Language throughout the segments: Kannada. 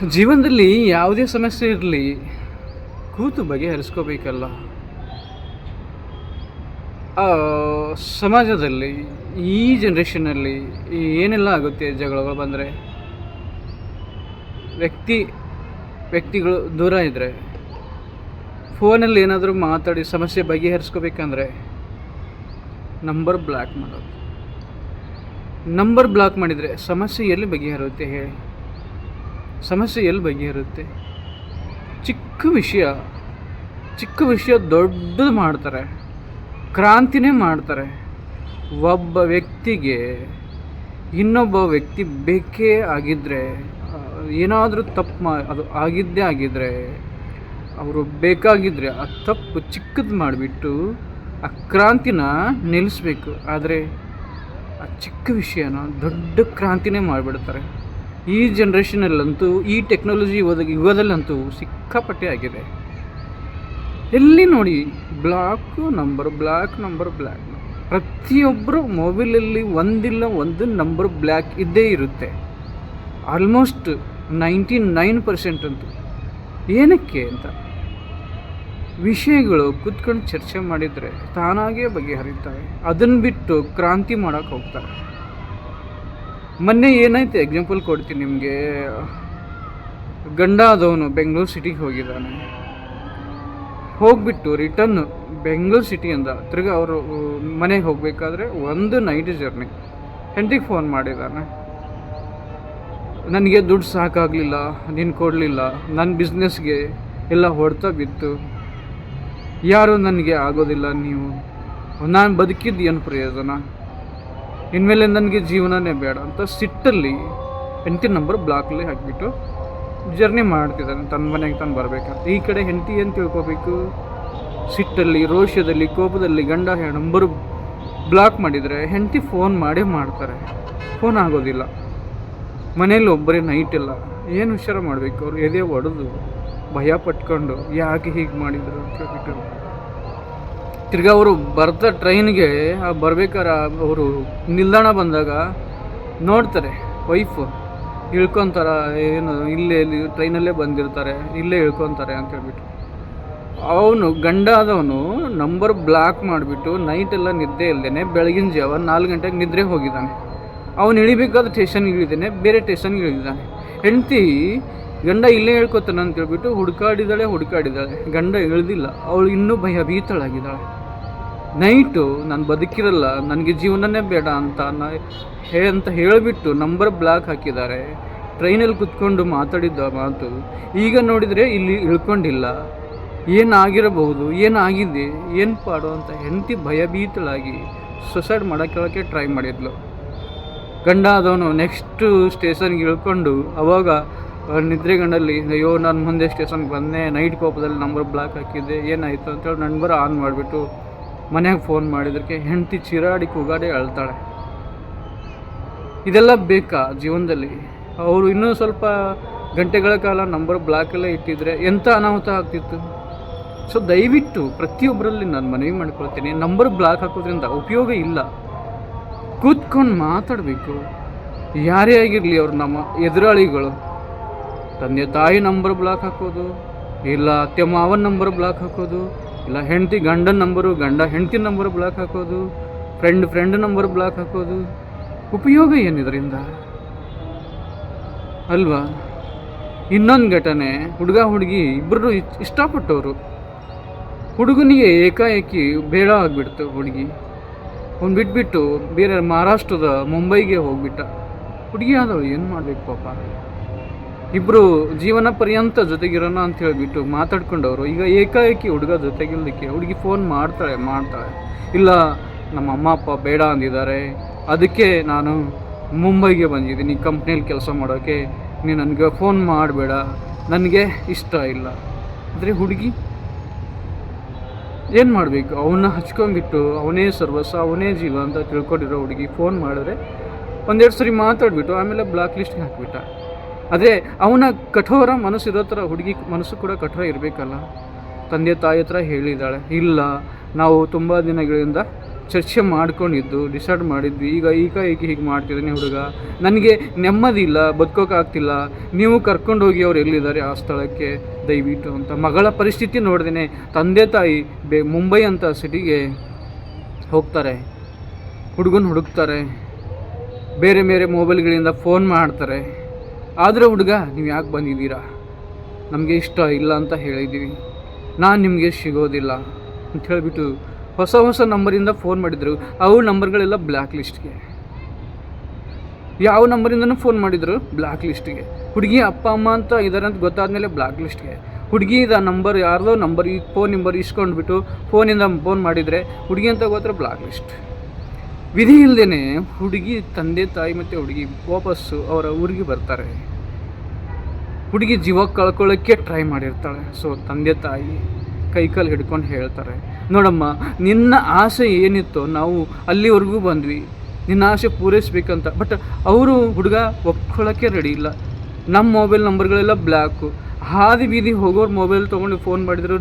ಜೀವನದಲ್ಲಿ ಯಾವುದೇ ಸಮಸ್ಯೆ ಇರಲಿ, ಕೂತು ಬಗೆಹರಿಸ್ಕೋಬೇಕಲ್ಲ. ಸಮಾಜದಲ್ಲಿ, ಈ ಜನ್ರೇಷನಲ್ಲಿ ಏನೆಲ್ಲ ಆಗುತ್ತೆ ಜಗಳಗಳು ಬಂದರೆ? ವ್ಯಕ್ತಿ, ವ್ಯಕ್ತಿಗಳು ದೂರ ಇದ್ದರೆ ಫೋನಲ್ಲಿ ಏನಾದರೂ ಮಾತಾಡಿ ಸಮಸ್ಯೆ ಬಗೆಹರಿಸ್ಕೋಬೇಕಂದ್ರೆ ನಂಬರ್ ಬ್ಲಾಕ್ ಮಾಡೋದು. ನಂಬರ್ ಬ್ಲಾಕ್ ಮಾಡಿದರೆ ಸಮಸ್ಯೆ ಎಲ್ಲಿ ಬಗೆಹರುತ್ತೆ ಹೇಳಿ. ಸಮಸ್ಯೆ ಎಲ್ಲಿ ಬಗೆಹರುತ್ತೆ ಚಿಕ್ಕ ವಿಷಯ ಚಿಕ್ಕ ವಿಷಯ ದೊಡ್ಡದು ಮಾಡ್ತಾರೆ, ಕ್ರಾಂತಿನೇ ಮಾಡ್ತಾರೆ. ಒಬ್ಬ ವ್ಯಕ್ತಿಗೆ ಇನ್ನೊಬ್ಬ ವ್ಯಕ್ತಿ ಬೇಕೇ ಆಗಿದ್ದರೆ ಏನಾದರೂ ತಪ್ಪು ಮಾ, ಅದು ಆಗಿದ್ದೇ ಆಗಿದ್ದರೆ ಅವರು ಬೇಕಾಗಿದ್ದರೆ ಆ ತಪ್ಪು ಚಿಕ್ಕದು ಮಾಡಿಬಿಟ್ಟು ಆ ಕ್ರಾಂತಿನ ನಿಲ್ಲಿಸ್ಬೇಕು. ಆದರೆ ಆ ಚಿಕ್ಕ ವಿಷಯನ ದೊಡ್ಡ ಕ್ರಾಂತಿನೇ ಮಾಡಿಬಿಡ್ತಾರೆ. ಈ ಜನ್ರೇಷನಲ್ಲಂತೂ ಈ ಟೆಕ್ನಾಲಜಿ ಯುಗದ ಯುಗದಲ್ಲಂತೂ ಸಿಕ್ಕಾಪಟ್ಟೆ ಆಗಿದೆ. ಎಲ್ಲಿ ನೋಡಿ block number black number black ಪ್ರತಿಯೊಬ್ಬರು ಮೊಬೈಲಲ್ಲಿ ಒಂದಿಲ್ಲ, ಒಂದು ನಂಬರ್ ಬ್ಲ್ಯಾಕ್ ಇದ್ದೇ ಇರುತ್ತೆ. ಆಲ್ಮೋಸ್ಟ್ ನೈಂಟಿ ನೈನ್ ಪರ್ಸೆಂಟ್ ಅಂತೂ. ಏನಕ್ಕೆ ಅಂತ? ವಿಷಯಗಳು ಕುತ್ಕೊಂಡು ಚರ್ಚೆ ಮಾಡಿದರೆ ತಾನಾಗೇ ಬಗೆಹರಿತಾರೆ ಅದನ್ನು ಬಿಟ್ಟು ಕ್ರಾಂತಿ ಮಾಡೋಕ್ಕೆ ಹೋಗ್ತಾರೆ. ಮೊನ್ನೆ ಏನಾಯ್ತು ಎಕ್ಸಾಂಪಲ್ ಕೊಡ್ತೀನಿ ನಿಮಗೆ. ಗಂಡ ಆದವನು ಬೆಂಗಳೂರು ಸಿಟಿಗೆ ಹೋಗಿದ್ದಾನೆ. ಹೋಗ್ಬಿಟ್ಟು ರಿಟರ್ನ್ ಬೆಂಗಳೂರು ಸಿಟಿಯಿಂದ ತಿರ್ಗಿ ಅವರು ಮನೆಗೆ ಹೋಗಬೇಕಾದ್ರೆ ಒಂದು ನೈಟ್ ಜರ್ನಿ ಹೆಂಡತಿಗೆ ಫೋನ್ ಮಾಡಿದ್ದಾನೆ. ನನಗೆ ದುಡ್ಡು ಸಾಕಾಗಲಿಲ್ಲ, ನೀನು ಕೊಡಲಿಲ್ಲ ನನ್ನ ಬಿಸ್ನೆಸ್ಗೆ ಎಲ್ಲ ಹೊಡ್ತಾ ಬಿತ್ತು ಯಾರೂ ನನಗೆ ಆಗೋದಿಲ್ಲ ನೀವು. ನಾನು ಬದುಕಿದ್ದು ಏನು ಪ್ರಯೋಜನ? ಇನ್ಮೇಲೆ ನನಗೆ ಜೀವನನೇ ಬೇಡ ಅಂತ ಸಿಟ್ಟಲ್ಲಿ ಹೆಂಡತಿ ನಂಬರ್ ಬ್ಲಾಕಲ್ಲಿ ಹಾಕಿಬಿಟ್ಟು ಜರ್ನಿ ಮಾಡ್ತಿದ್ದಾನೆ. ತನ್ನ ಮನೆಗೆ ತಾನು ಬರಬೇಕಂತ ಈ ಕಡೆ ಹೆಂಡತಿ ಏನು ತಿಳ್ಕೊಬೇಕು? ಸಿಟ್ಟಲ್ಲಿ, ರೋಷದಲ್ಲಿ, ಕೋಪದಲ್ಲಿ ಗಂಡ ನಂಬರ್ ಬ್ಲಾಕ್ ಮಾಡಿದರೆ ಹೆಂಡತಿ ಫೋನ್ ಮಾಡೇ ಮಾಡ್ತಾರೆ. ಫೋನ್ ಆಗೋದಿಲ್ಲ. ಮನೇಲಿ ಒಬ್ಬರೇ ನೈಟ್ ಇಲ್ಲ. ಏನು ಹುಷಾರ ಮಾಡಬೇಕು? ಅವ್ರು ಎದೆ ಒಡೆದು ಭಯ ಪಟ್ಕೊಂಡು ಯಾಕೆ ಹೀಗೆ ಮಾಡಿದರು ಅಂತ ಹೇಳ್ಬಿಟ್ಟು ತಿರ್ಗಾ ಅವರು ಬರ್ತಾ ಟ್ರೈನ್ಗೆ ಬರ್ಬೇಕಾರೆ ಅವರು ನಿಲ್ದಾಣ ಬಂದಾಗ ನೋಡ್ತಾರೆ ವೈಫು ಇಳ್ಕೊಂತಾರ ಏನು ಇಲ್ಲೇ ಇಲ್ಲಿ ಟ್ರೈನಲ್ಲೇ ಬಂದಿರ್ತಾರೆ, ಇಲ್ಲೇ ಇಳ್ಕೊತಾರೆ ಅಂತ ಹೇಳ್ಬಿಟ್ಟು. ಅವನು ಗಂಡ ಆದವನು ನಂಬರ್ ಬ್ಲಾಕ್ ಮಾಡಿಬಿಟ್ಟು ನೈಟೆಲ್ಲ ನಿದ್ದೆ ಇಲ್ದೇನೆ ಬೆಳಗಿನ ಜಾವ ನಾಲ್ಕು ಗಂಟೆಗೆ ನಿದ್ರೆ ಹೋಗಿದ್ದಾನೆ. ಅವನು ಇಳಿಬೇಕಾದ ಸ್ಟೇಷನ್ಗೆ ಇಳಿದಾನೆ ಬೇರೆ ಸ್ಟೇಷನ್ಗೆ ಇಳಿದಾನೆ. ಹೆಂಡತಿ ಗಂಡ ಇಲ್ಲೇ ಹೇಳ್ಕೊತಾನೆ ಅಂತ ಹೇಳ್ಬಿಟ್ಟು ಹುಡುಕಾಡಿದಾಳೆ ಹುಡುಕಾಡಿದಾಳೆ. ಗಂಡ ಇಳ್ದಿಲ್ಲ ಅವಳು ಇನ್ನೂ ಭಯಭೀತಳಾಗಿದ್ದಾಳೆ. ನೈಟು ನಾನು ಬದುಕಿರಲ್ಲ, ನನಗೆ ಜೀವನನೇ ಬೇಡ ಅಂತ ಹೇ ಅಂತ ಹೇಳಿಬಿಟ್ಟು ನಂಬರ್ ಬ್ಲಾಕ್ ಹಾಕಿದ್ದಾರೆ. ಟ್ರೈನಲ್ಲಿ ಕುತ್ಕೊಂಡು ಮಾತಾಡಿದ್ದ ಮಾತು ಈಗ ನೋಡಿದರೆ ಇಲ್ಲಿ ಇಳ್ಕೊಂಡಿಲ್ಲ. ಏನಾಗಿರಬಹುದು, ಏನಾಗಿದೆ, ಏನು ಪಾಡು ಅಂತ ಹೆಂಡತಿ ಭಯಭೀತಳಾಗಿ ಸುಸೈಡ್ ಮಾಡೋಕ್ಕೆ ಟ್ರೈ ಮಾಡಿದ್ಲು. ಗಂಡ ಆದವನು ನೆಕ್ಸ್ಟು ಸ್ಟೇಷನ್ಗೆ ಇಳ್ಕೊಂಡು ಅವಾಗ ನಿದ್ರೆ ನಿದ್ರೆಗಂಡಲ್ಲಿ ಅಯ್ಯೋ, ನಾನು ಮುಂದೆ ಸ್ಟೇಷನ್ಗೆ ಬಂದೆ ನೈಟ್ ಕೋಪದಲ್ಲಿ ನಂಬರ್ ಬ್ಲಾಕ್ ಹಾಕಿದ್ದೆ, ಏನಾಯಿತು? ಅಂತೇಳಿ ನಂಬರ್ ಆನ್ ಮಾಡಿಬಿಟ್ಟು ಮನೆಗೆ ಫೋನ್ ಮಾಡಿದ್ರಕ್ಕೆ ಹೆಂಡತಿ ಚಿರಾಡಿ ಕೂಗಾಡಿ ಅಳ್ತಾಳೆ. ಇದೆಲ್ಲ ಬೇಕಾ ಜೀವನದಲ್ಲಿ? ಅವರು ಇನ್ನೂ ಸ್ವಲ್ಪ ಗಂಟೆಗಳ ಕಾಲ ನಂಬರ್ ಬ್ಲಾಕಲ್ಲೇ ಇಟ್ಟಿದ್ರೆ ಎಂಥ ಅನಾಹುತ ಆಗ್ತಿತ್ತು? ಸೊ ದಯವಿಟ್ಟು ಪ್ರತಿಯೊಬ್ಬರಲ್ಲಿ ನಾನು ಮನವಿ ಮಾಡ್ಕೊಳ್ತೀನಿ ನಂಬರ್ ಬ್ಲಾಕ್ ಹಾಕೋದ್ರಿಂದ ಉಪಯೋಗ ಇಲ್ಲ. ಕೂತ್ಕೊಂಡು ಮಾತಾಡಬೇಕು. ಯಾರೇ ಆಗಿರಲಿ ಅವ್ರು ನಮ್ಮ ಎದುರಾಳಿಗಳು. ತಂದೆ ತಾಯಿ ನಂಬರ್ ಬ್ಲಾಕ್ ಹಾಕೋದು, ಇಲ್ಲ ಅತ್ತೆ ಮಾವನ ನಂಬರ್ ಬ್ಲಾಕ್ ಹಾಕೋದು ಇಲ್ಲ, ಹೆಂಡತಿ ಗಂಡನ ನಂಬರು, ಗಂಡ ಹೆಂಡತಿ ನಂಬರ್ ಬ್ಲಾಕ್ ಹಾಕೋದು ಫ್ರೆಂಡ್ ಫ್ರೆಂಡ್ ನಂಬರ್ ಬ್ಲಾಕ್ ಹಾಕೋದು, ಉಪಯೋಗ ಏನಿದರಿಂದ ಅಲ್ವಾ? ಇನ್ನೊಂದು ಘಟನೆ, ಹುಡುಗ ಹುಡುಗಿ ಇಬ್ಬರು ಇಷ್ಟಪಟ್ಟವರು. ಹುಡುಗನಿಗೆ ಏಕಾಏಕಿ ಬೇಡ ಆಗಿಬಿಡ್ತು ಹುಡುಗಿ. ಅವ್ನು ಬಿಟ್ಬಿಟ್ಟು ಬೇರೆ ಮಹಾರಾಷ್ಟ್ರದ ಮುಂಬೈಗೆ ಹೋಗ್ಬಿಟ್ಟ. ಹುಡುಗಿ ಆದವಳು ಏನು ಮಾಡಬೇಕು ಪಾಪ? ಇಬ್ಬರು ಜೀವನ ಪರ್ಯಂತ ಜೊತೆಗಿರೋಣ ಅಂತ ಹೇಳಿಬಿಟ್ಟು ಮಾತಾಡ್ಕೊಂಡವರು. ಈಗ ಏಕಾಏಕಿ ಹುಡುಗ ಜೊತೆಗಿಲ್ಲದಕ್ಕೆ ಹುಡುಗಿ ಫೋನ್ ಮಾಡ್ತಾಳೆ ಮಾಡ್ತಾಳೆ. ಇಲ್ಲ, ನಮ್ಮ ಅಮ್ಮ, ಅಪ್ಪ ಬೇಡ ಅಂದಿದ್ದಾರೆ. ಅದಕ್ಕೆ ನಾನು ಮುಂಬೈಗೆ ಬಂದಿದ್ದೀನಿ ಕಂಪ್ನಿಯಲ್ಲಿ ಕೆಲಸ ಮಾಡೋಕ್ಕೆ ನೀನು ನನಗೆ ಫೋನ್ ಮಾಡಬೇಡ. ನನಗೆ ಇಷ್ಟ ಇಲ್ಲ. ಅಂದರೆ ಹುಡುಗಿ ಏನು ಮಾಡಬೇಕು? ಅವನ್ನ ಹಚ್ಕೊಂಡ್ಬಿಟ್ಟು ಅವನೇ ಸರ್ವಸ್ವ, ಅವನೇ ಜೀವ ಅಂತ ತಿಳ್ಕೊಂಡಿರೋ ಹುಡುಗಿ ಫೋನ್ ಮಾಡಿದ್ರೆ ಒಂದೆರಡು ಸರಿ ಮಾತಾಡ್ಬಿಟ್ಟು ಆಮೇಲೆ ಬ್ಲಾಕ್ ಲಿಸ್ಟ್ಗೆ ಹಾಕ್ಬಿಟ್ಟ. ಅದೇ ಅವನ ಕಠೋರ ಮನಸ್ಸಿರೋ ಥರ ಹುಡುಗಿ ಮನಸ್ಸು ಕೂಡ ಕಠೋರ ಇರಬೇಕಲ್ಲ. ತಂದೆ, ತಾಯಿ ಹತ್ರ ಹೇಳಿದ್ದಾಳೆ, ಇಲ್ಲ, ನಾವು ತುಂಬ ದಿನಗಳಿಂದ ಚರ್ಚೆ ಮಾಡ್ಕೊಂಡಿದ್ದು, ಡಿಸೈಡ್ ಮಾಡಿದ್ವಿ. ಈಗ ಈಗ ಈಗ ಹೀಗೆ ಮಾಡ್ತಿದ್ದಾನೆ ಹುಡುಗ. ನನಗೆ ನೆಮ್ಮದಿ ಇಲ್ಲ ಬದುಕೋಕ್ಕಾಗ್ತಿಲ್ಲ ನೀವು ಕರ್ಕೊಂಡು ಹೋಗಿ ಅವ್ರು ಎಲ್ಲಿದ್ದಾರೆ ಆ ಸ್ಥಳಕ್ಕೆ? ದಯವಿಟ್ಟು ಅಂತ ಮಗಳ ಪರಿಸ್ಥಿತಿ ನೋಡ್ದೇನೆ ತಂದೆ, ತಾಯಿ ಬೆ, ಮುಂಬೈ ಅಂತ ಸಿಟಿಗೆ ಹೋಗ್ತಾರೆ. ಹುಡುಗನ ಹುಡುಕ್ತಾರೆ. ಬೇರೆ ಬೇರೆ ಮೊಬೈಲ್ಗಳಿಂದ ಫೋನ್ ಮಾಡ್ತಾರೆ. ಆದರೆ ಹುಡುಗ, ನೀವು ಯಾಕೆ ಬಂದಿದ್ದೀರಾ? ನಮಗೆ ಇಷ್ಟ ಇಲ್ಲ ಅಂತ ಹೇಳಿದ್ದೀವಿ. ನಾನು ನಿಮಗೆ ಸಿಗೋದಿಲ್ಲ ಅಂತ ಹೇಳಿಬಿಟ್ಟು ಹೊಸ ಹೊಸ ನಂಬರಿಂದ ಫೋನ್ ಮಾಡಿದರು. ಅವು ನಂಬರ್ಗಳೆಲ್ಲ ಬ್ಲ್ಯಾಕ್ ಲಿಸ್ಟ್ಗೆ ಯಾವ ನಂಬರಿಂದನೂ ಫೋನ್ ಮಾಡಿದರು ಬ್ಲ್ಯಾಕ್ ಲಿಸ್ಟ್ಗೆ ಹುಡುಗಿ ಅಪ್ಪ, ಅಮ್ಮ ಅಂತ ಇದ್ದಾರೆ ಅಂತ ಗೊತ್ತಾದ್ಮೇಲೆ ಬ್ಲ್ಯಾಕ್ ಲಿಸ್ಟ್ಗೆ ಹುಡುಗಿ ಆ ನಂಬರ್ ಯಾರ್ದೋ ನಂಬರ್, ಈ ಫೋನ್ ನಂಬರ್ ಇಸ್ಕೊಂಡ್ಬಿಟ್ಟು ಫೋನಿಂದ ಫೋನ್ ಮಾಡಿದರೆ ಹುಡುಗಿ ಅಂತ ಗೊತ್ತರ ಬ್ಲ್ಯಾಕ್ ಲಿಸ್ಟ್ ವಿಧಿ ಇಲ್ಲದೇ ಹುಡುಗಿ ತಂದೆ ತಾಯಿ ಮತ್ತು ಹುಡುಗಿ ವಾಪಸ್ಸು ಅವರ ಊರಿಗೆ ಬರ್ತಾರೆ. ಹುಡುಗಿ ಜೀವ ಕಳ್ಕೊಳ್ಳೋಕ್ಕೆ ಟ್ರೈ ಮಾಡಿರ್ತಾಳೆ. ಸೊ ತಂದೆ ತಾಯಿ ಕೈಕಾಲು ಹಿಡ್ಕೊಂಡು ಹೇಳ್ತಾರೆ, ನೋಡಮ್ಮ, ನಿನ್ನ ಆಸೆ ಏನಿತ್ತೋ ನಾವು ಅಲ್ಲಿವರೆಗೂ ಬಂದ್ವಿ. ನಿನ್ನ ಆಸೆ ಪೂರೈಸ್ಬೇಕಂತ. ಬಟ್ ಅವರು ಹುಡುಗ ಒಪ್ಕೊಳ್ಳೋಕ್ಕೆ ರೆಡಿ ಇಲ್ಲ. ನಮ್ಮ ಮೊಬೈಲ್ ನಂಬರ್ಗಳೆಲ್ಲ ಬ್ಲ್ಯಾಕು ಹಾದಿ ಬೀದಿ ಹೋಗೋರು ಮೊಬೈಲ್ ತೊಗೊಂಡು ಫೋನ್ ಮಾಡಿದ್ರು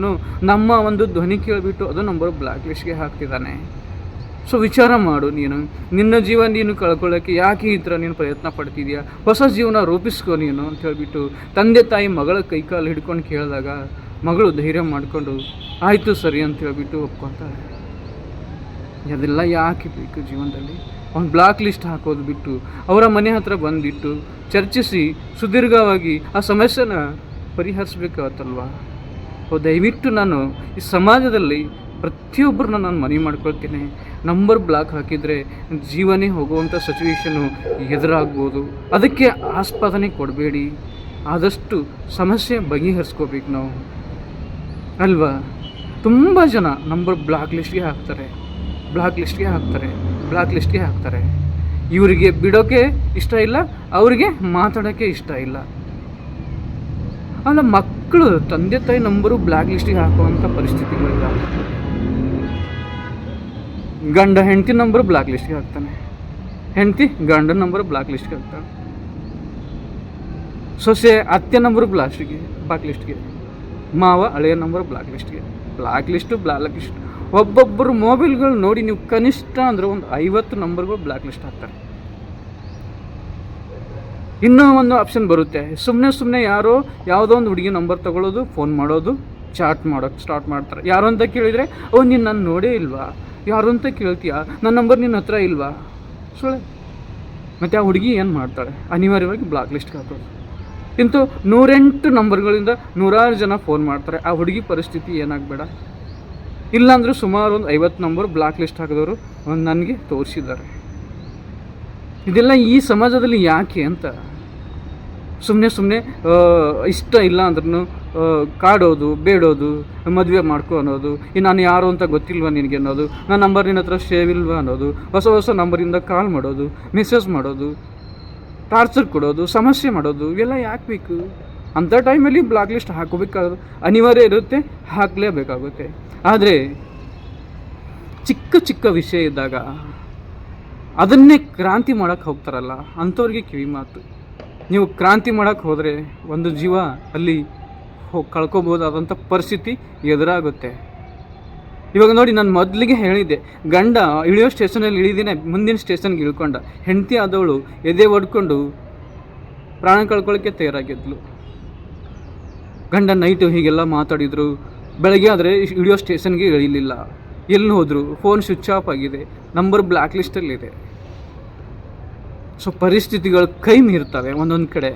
ನಮ್ಮ ಒಂದು ಧ್ವನಿ ಕೇಳಿಬಿಟ್ಟು ಅದು ನಂಬರ್ ಬ್ಲ್ಯಾಕ್ ಲಿಸ್ಟ್ಗೆ ಹಾಕ್ತಿದ್ದಾನೆ. ಸೊ ವಿಚಾರ ಮಾಡು ನೀನು. ನಿನ್ನ ಜೀವನ ನೀನು ಕಳ್ಕೊಳ್ಳೋಕ್ಕೆ ಯಾಕೆ ಈ ಥರ ನೀನು ಪ್ರಯತ್ನ ಪಡ್ತಿದ್ಯಾ? ಹೊಸ ಜೀವನ ರೂಪಿಸ್ಕೊ ನೀನು ಅಂತ ಹೇಳಿಬಿಟ್ಟು ತಂದೆ ತಾಯಿ ಮಗಳ ಕೈಕಾಲು ಹಿಡ್ಕೊಂಡು ಕೇಳಿದಾಗ ಮಗಳು ಧೈರ್ಯ ಮಾಡಿಕೊಂಡು, ಆಯಿತು ಸರಿ ಅಂತ ಹೇಳಿಬಿಟ್ಟು ಒಪ್ಕೊತಾರೆ ಅದೆಲ್ಲ ಯಾಕೆ ಬೇಕು ಜೀವನದಲ್ಲಿ? ಅವ್ನು ಬ್ಲಾಕ್ ಲಿಸ್ಟ್ ಹಾಕೋದು ಬಿಟ್ಟು, ಅವರ ಮನೆ ಹತ್ರ ಬಂದಿಟ್ಟು ಚರ್ಚಿಸಿ ಸುದೀರ್ಘವಾಗಿ ಆ ಸಮಸ್ಯೆನ ಪರಿಹರಿಸ್ಬೇಕಾಗತ್ತಲ್ವ ದಯವಿಟ್ಟು ನಾನು ಈ ಸಮಾಜದಲ್ಲಿ ಪ್ರತಿಯೊಬ್ಬರನ್ನ ನಾನು ಮನವಿ ಮಾಡ್ಕೊಳ್ತೀನಿ. ನಂಬರ್ ಬ್ಲಾಕ್ ಹಾಕಿದರೆ ಜೀವನೇ ಹೋಗುವಂಥ ಸಿಚುವೇಶನು ಎದುರಾಗ್ಬೋದು. ಅದಕ್ಕೆ ಆಸ್ಪದನೆ ಕೊಡಬೇಡಿ. ಆದಷ್ಟು ಸಮಸ್ಯೆ ಬಗೆಹರಿಸ್ಕೋಬೇಕು ನಾವು. ಅಲ್ವಾ? ತುಂಬ ಜನ ನಂಬರ್ ಬ್ಲಾಕ್ ಲಿಸ್ಟ್ಗೆ ಹಾಕ್ತಾರೆ. ಬ್ಲಾಕ್ ಲಿಸ್ಟ್ಗೆ ಹಾಕ್ತಾರೆ. ಬ್ಲಾಕ್ ಲಿಸ್ಟ್ಗೆ ಹಾಕ್ತಾರೆ. ಇವರಿಗೆ ಬಿಡೋಕ್ಕೆ ಇಷ್ಟ ಇಲ್ಲ, ಅವರಿಗೆ ಮಾತಾಡೋಕ್ಕೆ ಇಷ್ಟ ಇಲ್ಲ. ಅಲ್ಲ ಮಕ್ಕಳು, ತಂದೆ ತಾಯಿ ನಂಬರು ಬ್ಲ್ಯಾಕ್ ಲಿಸ್ಟಿಗೆ ಹಾಕುವಂಥ ಪರಿಸ್ಥಿತಿಗಳಿದ್ದಾವೆ ಗಂಡ ಹೆಂಡತಿ ನಂಬರ್ ಬ್ಲ್ಯಾಕ್ ಲಿಸ್ಟ್ಗೆ ಹಾಕ್ತಾನೆ. ಹೆಂಡತಿ ಗಂಡನ ನಂಬರ್ ಬ್ಲಾಕ್ ಲಿಸ್ಟ್ಗೆ ಹಾಕ್ತಾನೆ ಸೊಸೆ, ಅತ್ತೆ ನಂಬರ್ ಬ್ಲಾಸ್ಟ್ಗೆ ಬ್ಲಾಕ್ ಲಿಸ್ಟ್ಗೆ ಮಾವ, ಹಳೆಯ ನಂಬರ್ ಬ್ಲಾಕ್ ಲಿಸ್ಟ್ಗೆ ಬ್ಲಾಕ್ ಲಿಸ್ಟು, ಬ್ಲಾಕ್ ಲಿಸ್ಟ್. ಒಬ್ಬೊಬ್ಬರು ಮೊಬೈಲ್ಗಳು ನೋಡಿ ನೀವು ಕನಿಷ್ಠ ಅಂದರೆ ಒಂದು ಐವತ್ತು ನಂಬರ್ಗಳು ಬ್ಲ್ಯಾಕ್ ಲಿಸ್ಟ್ ಹಾಕ್ತಾರೆ. ಇನ್ನೂ ಒಂದು ಆಪ್ಷನ್ ಬರುತ್ತೆ. ಸುಮ್ಮನೆ ಸುಮ್ಮನೆ ಯಾರೋ ಯಾವುದೋ ಒಂದು ಹುಡುಗಿ ನಂಬರ್ ತಗೊಳ್ಳೋದು ಫೋನ್ ಮಾಡೋದು, ಚಾಟ್ ಮಾಡೋಕ್ಕೆ ಸ್ಟಾರ್ಟ್ ಮಾಡ್ತಾರೆ. ಯಾರು ಅಂತ ಕೇಳಿದರೆ, ಓ, ನೀನು ನಾನು ನೋಡೇ ಇಲ್ವಾ? ಯಾರು ಅಂತ ಕೇಳ್ತೀಯ? ನನ್ನ ನಂಬರ್ ನಿನ್ನ ಹತ್ರ ಇಲ್ವಾ? ಸುಳ್ಳೆ. ಮತ್ತು ಆ ಹುಡುಗಿ ಏನು ಮಾಡ್ತಾಳೆ? ಅನಿವಾರ್ಯವಾಗಿ ಬ್ಲಾಕ್ ಲಿಸ್ಟ್ಗೆ ಹಾಕೋದು. ಇಂತು ನೂರೆಂಟು ನಂಬರ್ಗಳಿಂದ ನೂರಾರು ಜನ ಫೋನ್ ಮಾಡ್ತಾರೆ. ಆ ಹುಡುಗಿ ಪರಿಸ್ಥಿತಿ ಏನಾಗಬೇಡ? ಇಲ್ಲಾಂದರೂ ಸುಮಾರು ಒಂದು ಐವತ್ತು ನಂಬರ್ ಬ್ಲಾಕ್ ಲಿಸ್ಟ್ ಹಾಕಿದವರು ಒಂದು ನನಗೆ ತೋರಿಸಿದ್ದಾರೆ. ಇದೆಲ್ಲ ಈ ಸಮಾಜದಲ್ಲಿ ಯಾಕೆ ಅಂತ ಸುಮ್ಮನೆ ಸುಮ್ಮನೆ ಇಷ್ಟ ಇಲ್ಲ ಅಂದ್ರೂ ಕಾಡೋದು, ಬೇಡೋದು, ಮದುವೆ ಮಾಡ್ಕೊ ಅನ್ನೋದು, ಈ ನಾನು ಯಾರು ಅಂತ ಗೊತ್ತಿಲ್ವಾ ನಿನಗೆ ಅನ್ನೋದು, ನನ್ನ ನಂಬರ್ ನಿನ್ನ ಹತ್ರ ಸೇವ್ ಇಲ್ವಾ ಅನ್ನೋದು, ಹೊಸ ಹೊಸ ನಂಬರಿಂದ ಕಾಲ್ ಮಾಡೋದು ಮೆಸೇಜ್ ಮಾಡೋದು ಟಾರ್ಚರ್ ಕೊಡೋದು, ಸಮಸ್ಯೆ ಮಾಡೋದು, ಇವೆಲ್ಲ ಯಾಕೆ ಬೇಕು? ಅಂಥ ಟೈಮಲ್ಲಿ ಬ್ಲಾಕ್ ಲಿಸ್ಟ್ ಹಾಕೋಬೇಕಾದ್ರು ಅನಿವಾರ್ಯ ಇರುತ್ತೆ, ಹಾಕಲೇಬೇಕಾಗುತ್ತೆ. ಆದರೆ, ಚಿಕ್ಕ ಚಿಕ್ಕ ವಿಷಯ ಇದ್ದಾಗ, ಅದನ್ನೇ ಕ್ರಾಂತಿ ಮಾಡೋಕ್ಕೆ ಹೋಗ್ತಾರಲ್ಲ, ಅಂಥವ್ರಿಗೆ ಕಿವಿ ಮಾತು ನೀವು ಕ್ರಾಂತಿ ಮಾಡೋಕ್ಕೆ ಹೋದರೆ ಒಂದು ಜೀವ ಅಲ್ಲಿ ಕಳ್ಕೊಬೋದಾದಂಥ ಪರಿಸ್ಥಿತಿ ಎದುರಾಗುತ್ತೆ. ಇವಾಗ ನೋಡಿ ನಾನು ಮೊದಲಿಗೆ ಹೇಳಿದ್ದೆ, ಗಂಡ ಇಳಿಯೋ ಸ್ಟೇಷನಲ್ಲಿ ಇಳಿದಿನೇ ಮುಂದಿನ ಸ್ಟೇಷನ್ಗೆ ಇಳ್ಕೊಂಡ. ಹೆಂಡತಿ ಆದವಳು ಎದೆ ಒಡ್ಕೊಂಡು ಪ್ರಾಣ ಕಳ್ಕೊಳ್ಳೋಕ್ಕೆ ತಯಾರಾಗಿದ್ಲು. ಗಂಡ ನೈಟು ಹೀಗೆಲ್ಲ ಮಾತಾಡಿದರು, ಬೆಳಗ್ಗೆ ಆದರೆ ಇಳಿಯೋ ಸ್ಟೇಷನ್ಗೆ ಇಳಿಲಿಲ್ಲ. ಎಲ್ಲಿ ಹೋದರು ಫೋನ್ ಸ್ವಿಚ್ ಆಫ್ ಆಗಿದೆ ನಂಬರ್ ಬ್ಲ್ಯಾಕ್ ಲಿಸ್ಟಲ್ಲಿದೆ ಸೊ ಪರಿಸ್ಥಿತಿಗಳು ಕೈ ಮೀರ್ತವೆ ಒಂದೊಂದು ಕಡೆ.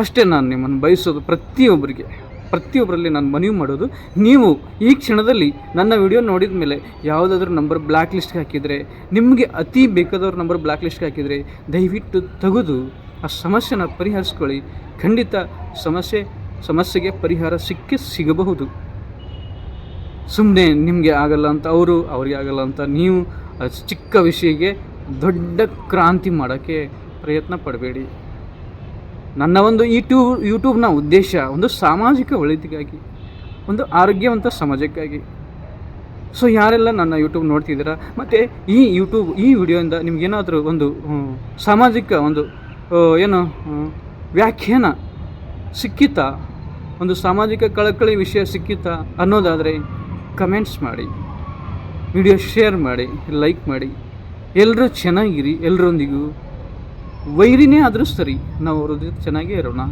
ಅಷ್ಟೇ ನಾನು ನಿಮ್ಮನ್ನು ಬಯಸೋದು ಪ್ರತಿಯೊಬ್ಬರಿಗೆ ಪ್ರತಿಯೊಬ್ಬರಲ್ಲಿ ನಾನು ಮನವಿ ಮಾಡೋದು, ನೀವು ಈ ಕ್ಷಣದಲ್ಲಿ ನನ್ನ ವಿಡಿಯೋ ನೋಡಿದ ಮೇಲೆ ಯಾವುದಾದ್ರೂ ನಂಬರ್ ಬ್ಲ್ಯಾಕ್ ಲಿಸ್ಟ್ಗೆ ಹಾಕಿದರೆ, ನಿಮಗೆ ಅತಿ ಬೇಕಾದವ್ರ ನಂಬರ್ ಬ್ಲ್ಯಾಕ್ ಲಿಸ್ಟ್ಗೆ ಹಾಕಿದರೆ ದಯವಿಟ್ಟು ತೆಗೆದು. ಆ ಸಮಸ್ಯೆನ ಪರಿಹರಿಸ್ಕೊಳ್ಳಿ. ಖಂಡಿತ ಸಮಸ್ಯೆ, ಸಮಸ್ಯೆಗೆ ಪರಿಹಾರ ಸಿಕ್ಕೇ ಸಿಗಬಹುದು. ಸುಮ್ಮನೆ ನಿಮಗೆ ಆಗಲ್ಲ ಅಂತ ಅವರು, ಅವ್ರಿಗೆ ಆಗಲ್ಲ ಅಂತ ನೀವು ಚಿಕ್ಕ ವಿಷಯಕ್ಕೆ ದೊಡ್ಡ ಕ್ರಾಂತಿ ಮಾಡೋಕ್ಕೆ ಪ್ರಯತ್ನ ಪಡಬೇಡಿ. ನನ್ನ ಒಂದು ಯೂಟ್ಯೂಬ್ ಯೂಟ್ಯೂಬ್ನ ಉದ್ದೇಶ ಒಂದು ಸಾಮಾಜಿಕ ಒಳಿತಿಗಾಗಿ, ಒಂದು ಆರೋಗ್ಯವಂತ ಸಮಾಜಕ್ಕಾಗಿ. ಸೊ ಯಾರೆಲ್ಲ ನನ್ನ ಯೂಟ್ಯೂಬ್ ನೋಡ್ತಿದ್ದೀರಾ, ಮತ್ತು ಈ ಯೂಟ್ಯೂಬ್ ಈ ವಿಡಿಯೋಯಿಂದ ನಿಮಗೇನಾದರೂ ಒಂದು ಸಾಮಾಜಿಕ ಒಂದು ಏನು ವ್ಯಾಖ್ಯಾನ ಸಿಕ್ಕಿತಾ ಒಂದು ಸಾಮಾಜಿಕ ಕಳಕಳಿ ವಿಷಯ ಸಿಕ್ಕಿತಾ ಅನ್ನೋದಾದರೆ ಕಮೆಂಟ್ಸ್ ಮಾಡಿ ವಿಡಿಯೋ ಶೇರ್ ಮಾಡಿ ಲೈಕ್ ಮಾಡಿ. ಎಲ್ಲರೂ ಚೆನ್ನಾಗಿರಿ ಎಲ್ಲರೊಂದಿಗೂ ವೈರಿನೇ ಆದರೂ ಸರಿ, ನಾವು ಅವ್ರ ಜೊತೆ ಚೆನ್ನಾಗೇ ಇರೋಣ.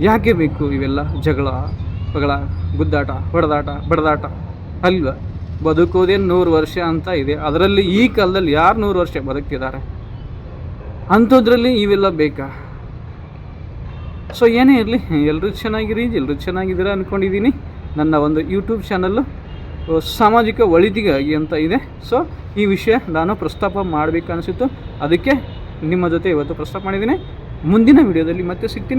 ಯಾಕೆ ಬೇಕು ಇವೆಲ್ಲ ಜಗಳ, ಪಗಳ, ಗುದ್ದಾಟ, ಹೊಡೆದಾಟ, ಬಡದಾಟ? ಅಲ್ವ? ಬದುಕೋದೇ ನೂರು ವರ್ಷ ಅಂತ ಇದೆ. ಅದರಲ್ಲಿ ಈ ಕಾಲದಲ್ಲಿ ಯಾರು ನೂರು ವರ್ಷ ಬದುಕ್ತಿದ್ದಾರೆ? ಅಂಥದ್ರಲ್ಲಿ ಇವೆಲ್ಲ ಬೇಕಾ? ಸೊ ಏನೇ ಇರಲಿ ಎಲ್ಲರೂ ಚೆನ್ನಾಗಿರಿ ಎಲ್ಲರೂ ಚೆನ್ನಾಗಿದ್ದೀರಾ ಅಂದ್ಕೊಂಡಿದ್ದೀನಿ ನನ್ನ ಒಂದು ಯೂಟ್ಯೂಬ್ ಚಾನಲ್ಲು ಸಾಮಾಜಿಕ ಒಳಿತಿಗಾಗಿ ಅಂತ ಇದೆ. ಸೊ ಈ ವಿಷಯ ನಾನು ಪ್ರಸ್ತಾಪ ಮಾಡಬೇಕು ಅನಿಸಿತ್ತು ಅದಕ್ಕೆ ನಿಮ್ಮ ಜೊತೆ ಇವತ್ತು ಪ್ರಸ್ತಾಪ ಮಾಡಿದ್ದೀನಿ. ಮುಂದಿನ ವಿಡಿಯೋದಲ್ಲಿ ಮತ್ತೆ ಸಿಗ್ತೀನಿ.